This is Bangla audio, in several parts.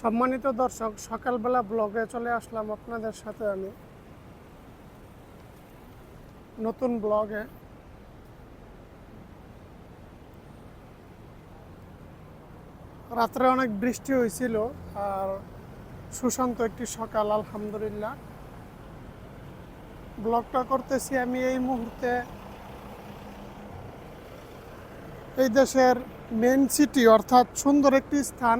সম্মানিত দর্শক, সকালবেলা ব্লগে চলে আসলাম আপনাদের সাথে আমি। নতুন ব্লগে। রাত্রে অনেক বৃষ্টি হয়েছিল আর সুশান্ত একটি সকাল, আলহামদুলিল্লাহ। ব্লগটা করতেছি আমি এই মুহূর্তে এই দেশের মেন সিটি অর্থাৎ সুন্দর একটি স্থান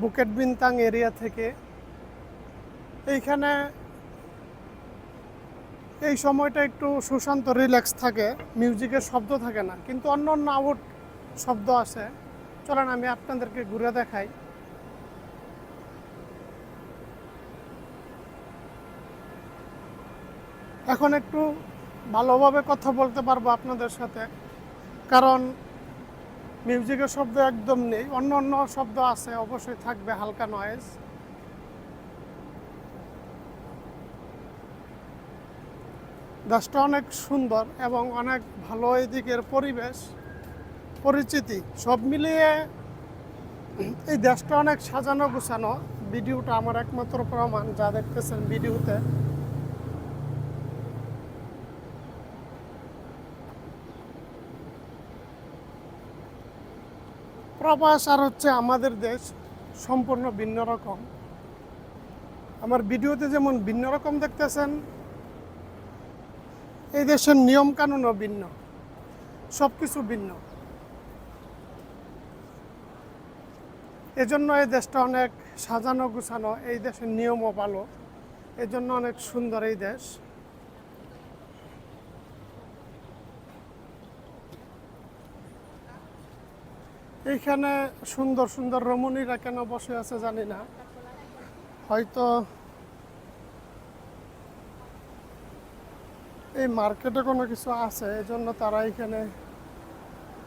বুকেট বিনতাং এরিয়া থেকে। এইখানে এই সময়টা একটু সুশান্ত রিল্যাক্স থাকে মিউজিকের শব্দ থাকে না, কিন্তু অন্য অন্য আউট শব্দ আছে। চলেন আমি আপনাদেরকে ঘুরে দেখাই। এখন একটু ভালোভাবে কথা বলতে পারব আপনাদের সাথে, কারণ মিউজিকের শব্দ একদম নেই। অন্য অন্য শব্দ আছে, অবশ্যই থাকবে, হালকা নয়েজ দেশটা অনেক সুন্দর এবং অনেক ভালো এদিকের পরিবেশ, পরিচিতি, সব মিলিয়ে এই দেশটা অনেক সাজানো গোছানো ভিডিওটা আমার একমাত্র প্রমাণ, যা দেখতেছেন ভিডিওতে। প্রবাস আর হচ্ছে আমাদের দেশ সম্পূর্ণ ভিন্ন রকম। আমার ভিডিওতে যেমন ভিন্ন রকম দেখতেছেন, এই দেশের নিয়ম কানুনও ভিন্ন সব কিছু ভিন্ন। এজন্য এই দেশটা অনেক সাজানো গুছানো এই দেশের নিয়মও ভালো, এজন্য অনেক সুন্দর এই দেশ। এইখানে সুন্দর সুন্দর রমণীরা কেন বসে আছে জানি না। হয়তো এই মার্কেটে কোনো কিছু আছে এই জন্য তারা এখানে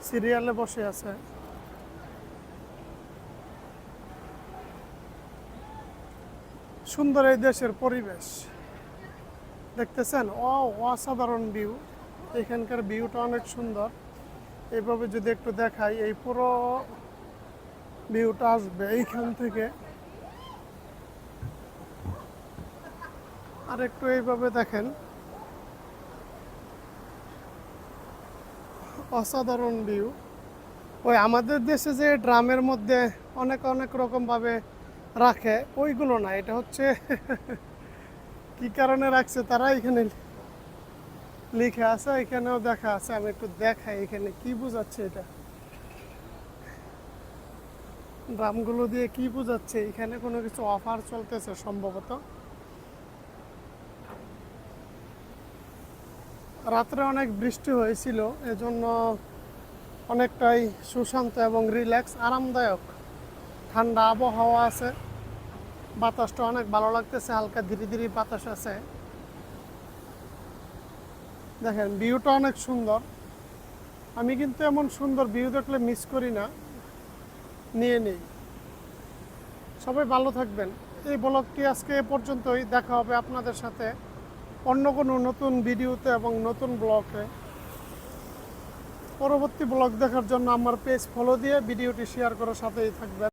সিরিয়ালে বসে আছে। সুন্দর এই দেশের পরিবেশ। দেখতেছেন? অসাধারণ ভিউ এখানকার ভিউটা অনেক সুন্দর। এইভাবে যদি একটু দেখাই, এই পুরো ভিউটা আসবে এইখান থেকে। আর একটু এইভাবে দেখেন। অসাধারণ ভিউ ওই আমাদের দেশে যে ড্রামের মধ্যে অনেক অনেক রকমভাবে রাখে, ওইগুলো না, এটা হচ্ছে কি কারণে রাখছে তারা এখানে লিখে আছে, এখানেও দেখা আছে, আমি একটু দেখাই এখানে কি বোঝাচ্ছে এটা। ড্রামগুলো দিয়ে কি বোঝাচ্ছে? এখানে কোনো কিছু অফার চলতেছে সম্ভবত। রাত্রে অনেক বৃষ্টি হয়েছিল, এজন্য অনেকটাই সুশান্ত এবং রিল্যাক্স আরামদায়ক। ঠান্ডা আবহাওয়া আছে, বাতাসটা অনেক ভালো লাগতেছে, হালকা ধীরে ধীরে বাতাস আছে। দেখেন ভিউটা অনেক সুন্দর। আমি কিন্তু এমন সুন্দর ভিউ দেখলে মিস করি না। নিয়ে নেই। সবাই ভালো থাকবেন। এই ব্লগটি আজকে এ পর্যন্তই। দেখা হবে আপনাদের সাথে অন্য কোনো নতুন ভিডিওতে এবং নতুন ব্লগে। পরবর্তী ব্লগ দেখার জন্য আমার পেজ ফলো দিয়ে ভিডিওটি শেয়ার করার সাথেই থাকবেন।